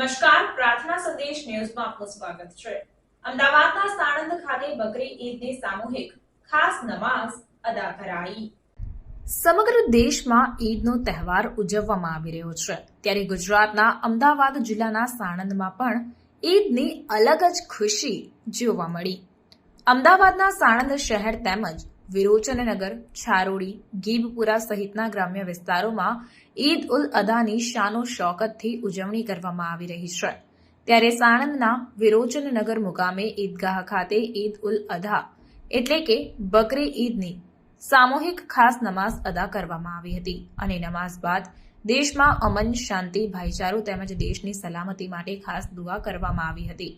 નમસ્કાર. પ્રાર્થના સંદેશ ન્યૂઝમાં આપનું સ્વાગત છે. અમદાવાદના સાણંદ ખાતે બકરી ઈદની સામૂહિક ખાસ નમાઝ અદા કરાઈ. સમગ્ર દેશમાં ઈદનો તહેવાર ઉજવવામાં આવી રહ્યો છે. ત્યારે ગુજરાતના અમદાવાદ જિલ્લાના સાણંદમાં પણ ઈદની અલગ જ ખુશી જોવા મળી. અમદાવાદના સાણંદ શહેર તેમજ વિરોચનનગર, છારોડી, ગીબપુરા સહિતના ગ્રામ્ય વિસ્તારોમાં ઈદ ઉલ અદાની શાનો શોકતથી ઉજવણી કરવામાં આવી રહી છે. ત્યારે સાણંદના વિરોચનનગર મુકામે ઈદગાહ ખાતે ઈદ ઉલ અધા એટલે કે બકરી ઈદની સામૂહિક ખાસ નમાઝ અદા કરવામાં આવી હતી અને નમાઝ બાદ દેશમાં અમન, શાંતિ, ભાઈચારો તેમજ દેશની સલામતી માટે ખાસ દુઆ કરવામાં આવી હતી.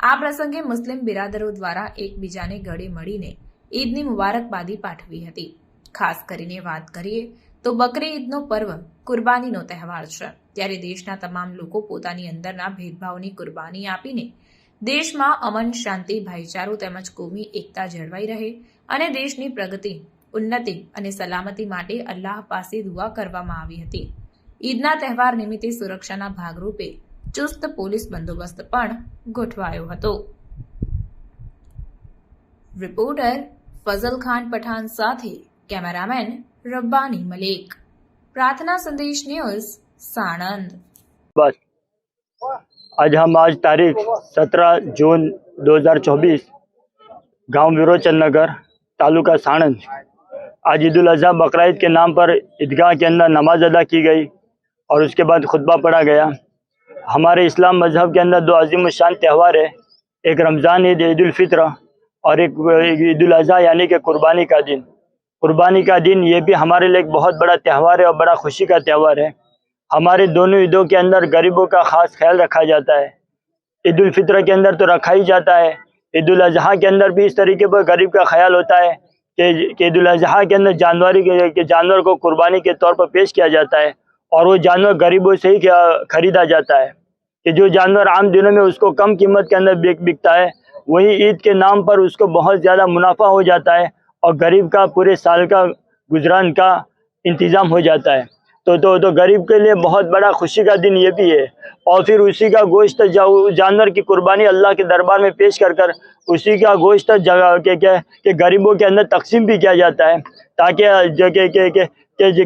આ પ્રસંગે મુસ્લિમ બિરાદરો દ્વારા એકબીજાને ગળે મળીને ઈદની મુબારકબાદી પાઠવી હતી. ખાસ કરીને વાત કરીએ તો બકરી ઈદનો પર્વ કુરબાનીનો તહેવાર છે. ત્યારે દેશના તમામ લોકો પોતાની અંદરના ભેદભાવની કુરબાની આપીને દેશમાં અમન, શાંતિ, ભાઈચારો તેમજ કોમી એકતા જળવાઈ રહે અને દેશની પ્રગતિ, ઉન્નતિ અને સલામતી માટે અલ્લાહ પાસે દુઆ કરવામાં આવી હતી. ઈદના તહેવાર નિમિત્તે સુરક્ષાના ભાગરૂપે ચુસ્ત પોલીસ બંદોબસ્ત પણ ગોઠવાયો હતો. رپورٹر فضل خان پٹھان ساتھ ہی کیمرہ مین ربانی ملک پرارتھنا سندیش نیوز سڑند بس آج ہم آج تاریخ سترہ جون دو ہزار چوبیس گاؤں میروچنگر تعلقہ سانند آج عید الاضحیٰ بقرعید کے نام پر عیدگاہ کے اندر نماز ادا کی گئی اور اس کے بعد خطبہ پڑا گیا ہمارے اسلام مذہب کے اندر دو عظیم الشان تہوار ہے ایک رمضان عید عید الفطر اور ایک عید الاضحیٰ یعنی کہ قربانی کا دن۔ قربانی کا دن یہ بھی ہمارے لیے ایک بہت بڑا تہوار ہے اور بڑا خوشی کا تہوار ہے۔ ہمارے دونوں عیدوں کے اندر غریبوں کا خاص خیال رکھا جاتا ہے۔ عید الفطر کے اندر تو رکھا ہی جاتا ہے۔ عید الاضحیٰ کے اندر بھی اس طریقے پر غریب کا خیال ہوتا ہے کہ عید الاضحیٰ کے اندر جانوری کے جانور کو قربانی کے طور پر پیش کیا جاتا ہے اور وہ جانور غریبوں سے ہی خریدا جاتا ہے کہ جو جانور عام دنوں میں اس کو کم قیمت کے اندر بکتا ہے وہی عید کے نام پر اس کو بہت زیادہ منافع ہو جاتا ہے اور غریب کا پورے سال کا گزران کا انتظام ہو جاتا ہے۔ تو تو تو غریب کے لیے بہت بڑا خوشی کا دن یہ بھی ہے۔ اور پھر اسی کا گوشت جانور کی قربانی اللہ کے دربار میں پیش کر کر اسی کا گوشت جگہ کہ کہ غریبوں کے اندر تقسیم بھی کیا جاتا ہے تاکہ جو،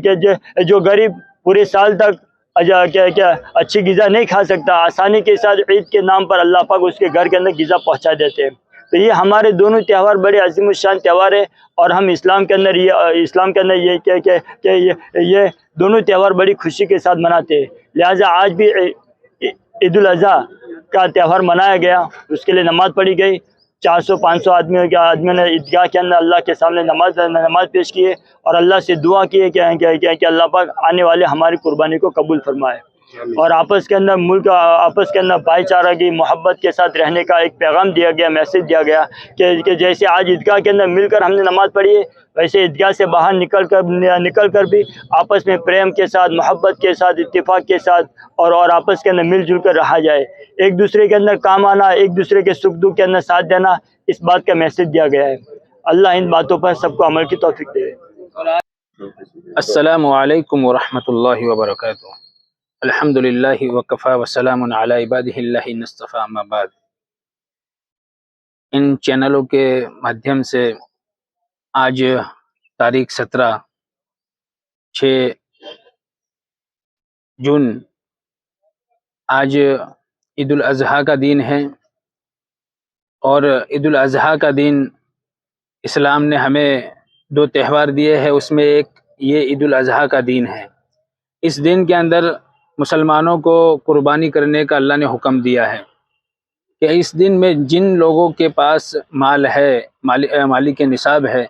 کہ جو غریب پورے سال تک کیا کیا اچھی غذا نہیں کھا سکتا آسانی کے ساتھ عید کے نام پر اللہ پاک اس کے گھر کے اندر غذا پہنچا دیتے ہیں۔ تو یہ ہمارے دونوں تہوار بڑے عظیم الشان تہوار ہے اور ہم اسلام کے اندر یہ اسلام کے اندر یہ کیا کہ, کہ یہ یہ دونوں تہوار بڑی خوشی کے ساتھ مناتے ہیں۔ لہٰذا آج بھی عید الاضحیٰ کا تہوار منایا گیا اس کے لیے نماز پڑھی گئی۔ چار سو، پانچ سو آدمیوں کے آدمیوں نے عیدگاہ کے اندر اللہ کے سامنے نماز نماز پیش کی اور اللہ سے دعا کی کہ اللہ پاک آنے والے ہماری قربانی کو قبول فرمائے۔ اور آپس کے اندر ملک، آپس کے اندر بھائی چارہ کی محبت کے ساتھ رہنے کا ایک پیغام دیا گیا میسج دیا گیا کہ جیسے آج عیدگاہ کے اندر مل کر ہم نے نماز پڑھی ہے، ویسے عیدگاہ سے باہر نکل کر نکل کر بھی آپس میں پریم کے ساتھ، محبت کے ساتھ، اتفاق کے ساتھ اور اور آپس کے اندر مل جل کر رہا جائے۔ ایک دوسرے کے اندر کام آنا، ایک دوسرے کے سکھ دکھ کے اندر ساتھ دینا، اس بات کا میسج دیا گیا ہے۔ اللہ ان باتوں پر سب کو عمل کی توفیق دے۔ السلام علیکم ورحمۃ اللہ وبرکاتہ۔ الحمد للہ وقفا وسلم علی عبادہ اللہ نصطفیٰ مباد ان چینلوں کے مدھیم سے آج تاریخ سترہ، چھ جون۔ آج عید الاضحیٰ کا دن ہے اور عید الاضحیٰ کا دن اسلام نے ہمیں دو تہوار دیے ہیں، اس میں ایک یہ عید الاضحیٰ کا دن ہے۔ اس دن کے اندر مسلمانوں کو قربانی کرنے کا اللہ نے حکم دیا ہے کہ اس دن میں جن لوگوں کے پاس مال ہے، مالی مالی کے نصاب ہے،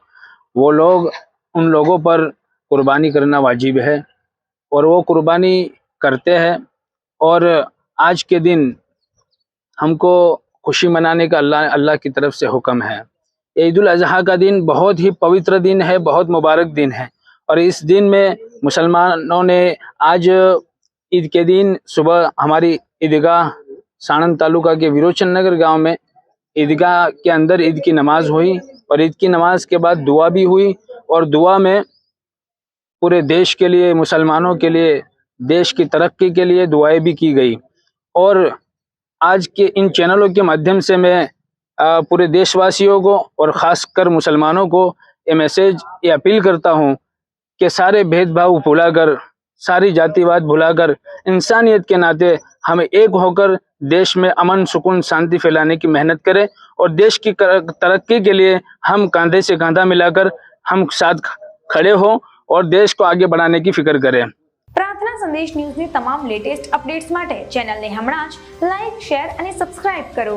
وہ لوگ ان لوگوں پر قربانی کرنا واجب ہے اور وہ قربانی کرتے ہیں اور آج کے دن ہم کو خوشی منانے کا اللہ اللہ کی طرف سے حکم ہے۔ عید الاضحیٰ کا دن بہت ہی پوتر دن ہے، بہت مبارک دن ہے اور اس دن میں مسلمانوں نے آج عید کے دن صبح ہماری عیدگاہ سانند تعلقہ کے ویروچن نگر گاؤں میں عیدگاہ کے اندر عید کی نماز ہوئی اور عید کی نماز کے بعد دعا بھی ہوئی اور دعا میں پورے دیش کے لیے، مسلمانوں کے لیے، دیش کی ترقی کے لیے دعائیں بھی کی گئی۔ اور آج کے ان چینلوں کے مادھیم سے میں پورے دیش واسیوں کو اور خاص کر مسلمانوں کو یہ میسیج یہ اپیل کرتا ہوں کہ سارے بھید بھاؤ بھلا کر ساری جاتی واد بھلا کر انسانیت کے ناطے ہمیں ایک ہو کر دیش میں امن سکون شانتی پھیلانے کی محنت کریں اور دیش کی کر- ترقی کے لیے ہم کاندھے سے کاندھا ملا کر ہم ساتھ کھڑے ہوں اور دیش کو آگے بڑھانے کی فکر کریں પ્રાર્થના સંદેશ ન્યૂઝની તમામ લેટેસ્ટ અપડેટ્સ માટે ચેનલને હમણાં જ લાઇક શેર અને સબસ્ક્રાઇબ કરો